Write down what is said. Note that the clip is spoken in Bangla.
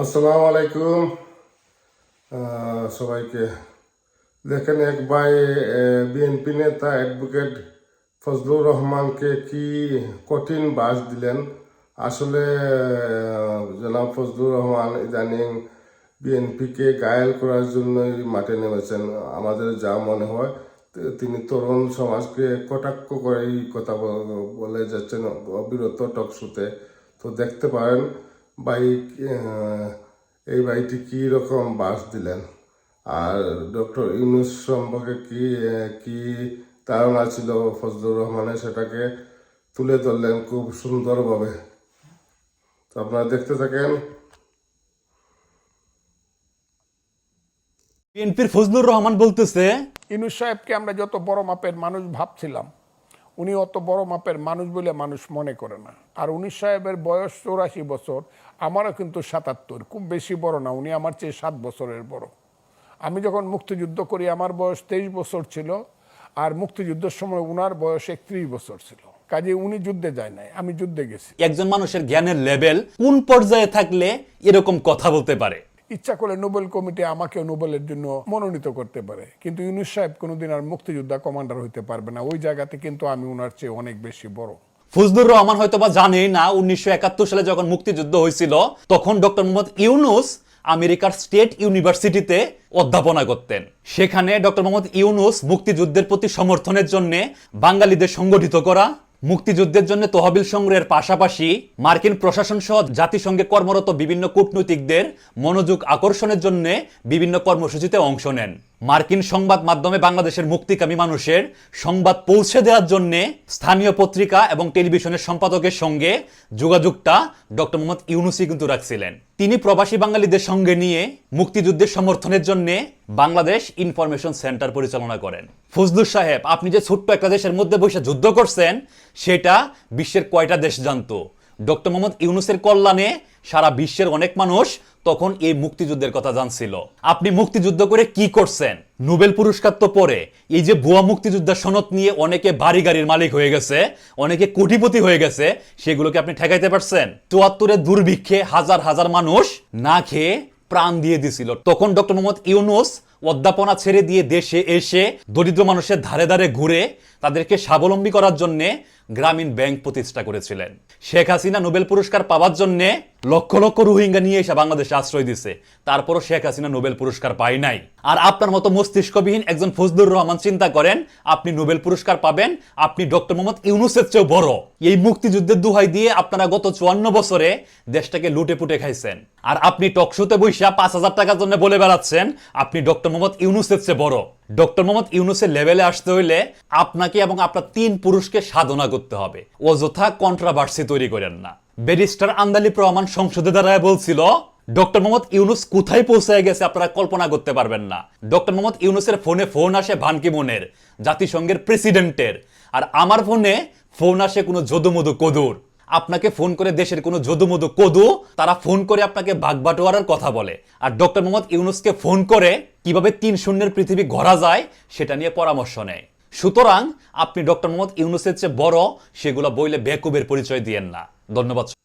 আসসালামু আলাইকুম। সবাইকে দেখেন এক ভাই বিএনপি নেতা অ্যাডভোকেট ফজলুর রহমানকে কি কঠিন বাস দিলেন? আসলে জনাব ফজলুর রহমান ইদানিং বিএনপিকে গায়েল করার জন্যই মাঠে নেমেছেন। আমাদের যা মনে হয় তিনি তরুণ সমাজকে কটাক্ষ করে এই কথা বল- বলে যাচ্ছেন অবিরত টকশোতে তো দেখতে পারেন বাইক এই বাইকটি কি রকম বাস দিলেন? আর ডক্টর ইউনুস সম্পর্কে কি কি ধারণা ছিল? ফজলুর রহমানের সেটাকে তুলে ধরলেন খুব সুন্দরভাবে। তো আপনারা দেখতে থাকেন। বিএনপির ফজলুর রহমান বলতেছে ইনুস সাহেবকে আমরা যত বড় মাপের মানুষ ভাবছিলাম উনি অত বড় মাপের মানুষ বলে মানুষ মনে করে না। আর উনিশ সাহেবের বয়স চৌরাশি বছর, আমারও কিন্তু সাতাত্তর, খুব বেশি বড় না, উনি আমার চেয়ে সাত বছরের বড়। আমি যখন মুক্তিযুদ্ধ করি, আমার বয়স তেইশ বছর ছিল, আর মুক্তিযুদ্ধের সময় উনার বয়স একত্রিশ বছর ছিল। কাজে উনি যুদ্ধে যায় নাই, আমি যুদ্ধে গেছি। একজন মানুষের জ্ঞানের লেভেল কোন পর্যায়ে থাকলে এরকম কথা বলতে পারে? ইচ্ছা করলে নোবেল কমিটি আমাকেও নোবেলের জন্য মনোনীত করতে পারে। কিন্তু ইউনুস সাহেব কোনোদিন আর মুক্তিযোদ্ধা কমান্ডার হইতে পারবে না। ওই জায়গাতে কিন্তু আমি উনার চেয়ে অনেক বেশি বড়। ফজলুর রহমান হয়তো বা জানেই না, উনিশশো একাত্তর সালে যখন মুক্তিযুদ্ধ হয়েছিল, তখন ডক্টর মোহাম্মদ ইউনুস আমেরিকার স্টেট ইউনিভার্সিটিতে অধ্যাপনা করতেন। সেখানে ডক্টর মোহাম্মদ ইউনুস মুক্তিযুদ্ধের প্রতি সমর্থনের জন্য বাঙালিদের সংগঠিত করা মুক্তিযুদ্ধের জন্য তহবিল সংগ্রহের পাশাপাশি মার্কিন প্রশাসন সহ জাতিসংঘে কর্মরত বিভিন্ন কূটনৈতিকদের মনোযোগ আকর্ষণের জন্য বিভিন্ন কর্মসূচিতে অংশ নেন। মার্কিন সংবাদ মাধ্যমে বাংলাদেশের মুক্তিকামী মানুষের সংবাদ পৌঁছে দেওয়ার জন্য স্থানীয় পত্রিকা এবং টেলিভিশনের সম্পাদকের সঙ্গে যোগাযোগটা ডক্টর মোহাম্মদ ইউনুসি কিন্তু রাখছিলেন। তিনি প্রবাসী বাঙালিদের সঙ্গে নিয়ে মুক্তিযুদ্ধের সমর্থনের জন্য বাংলাদেশ ইনফরমেশন সেন্টার পরিচালনা করেন। ফজলুর সাহেব, আপনি যে ছোট্ট একটা দেশের মধ্যে বসে যুদ্ধ করছেন, সেটা বিশ্বের কয়টা দেশ জানতো? ডক্টর মোহাম্মদ ইউনুসের কল্যাণে সারা বিশ্বের অনেক মানুষ তখন এই মুক্তিযুদ্ধের কথা জানছিল। আপনি মুক্তিযুদ্ধ করে কি করছেন? নোবেল পুরস্কার তো পরে। এই যে ভুয়া মুক্তিযোদ্ধা সনদ নিয়ে অনেকে বাড়ি গাড়ির মালিক হয়ে গেছে, অনেকে কোটিপতি হয়ে গেছে, সেগুলোকে আপনি ঠেকাইতে পারছেন। চুয়াত্তরের দুর্ভিক্ষে হাজার হাজার মানুষ না খেয়ে প্রাণ দিয়ে দিছিল। তখন ডক্টর মোহাম্মদ ইউনুস অধ্যাপনা ছেড়ে দিয়ে দেশে এসে দরিদ্র মানুষের ধারে ধারে ঘুরে তাদেরকে স্বাবলম্বী করার জন্য গ্রামীণ ব্যাংক প্রতিষ্ঠা করেছিলেন। শেখ হাসিনা নোবেল পুরস্কার পাওয়ার জন্য লক্ষ লক্ষ রোহিঙ্গা নিয়ে এসে বাংলাদেশে আশ্রয় দিছে। তারপরও শেখ হাসিনা নোবেল পুরস্কার পায় নাই। আর আপনার মতো মস্তিষ্কবিহীন একজন ফজলুর রহমান চিন্তা করেন, আপনি নোবেল পুরস্কার পাবেন, আপনি ডক্টর মোহাম্মদ ইউনুসের চেয়েও বড়। এই মুক্তিযুদ্ধের দুহাই দিয়ে আপনারা গত চুয়ান্ন বছরে দেশটাকে লুটে পুটে খাইছেন। আর আপনি টকশোতে বৈশা পাঁচ হাজার টাকার জন্য বলে বেড়াচ্ছেন, আপনি ডক্টর মোহাম্মদ ইউনুসের চেয়ে বড়। ডক্টর মোহাম্মদ ইউনুসের লেভেলে আসতে হইলে আপনাকে এবং আপনার তিন পুরুষকে সাধনা করতে হবে। অযথা কন্ট্রাভার্সি তৈরি করেন না। ব্যারিস্টার আন্দালি প্রমাণ সংসদে দাঁড়ায় বলছিল, ডক্টর মোহাম্মদ ইউনুস কোথায় পৌঁছায় গেছে আপনারা কল্পনা করতে পারবেন না। ডক্টর মোহাম্মদ ইউনুসের ফোনে ফোন আসে ভানকি মনের জাতিসংঘের প্রেসিডেন্টের আর আমার ফোনে ফোন আসে কোনো যদুমধু কদুর। আপনাকে ফোন করে দেশের কোনো যদুমধু কদু, তারা ফোন করে আপনাকে বাগবাটোয়ারার কথা বলে। আর ডক্টর মোহাম্মদ ইউনুসকে ফোন করে কীভাবে তিন শূন্যের পৃথিবী গড়া যায়, সেটা নিয়ে পরামর্শ নেয়। সুতরাং আপনি ডক্টর মোহাম্মদ ইউনুসের চেয়ে বড়, সেগুলো বইলে বেকুবের পরিচয় দিয়েন না। ধন্যবাদ।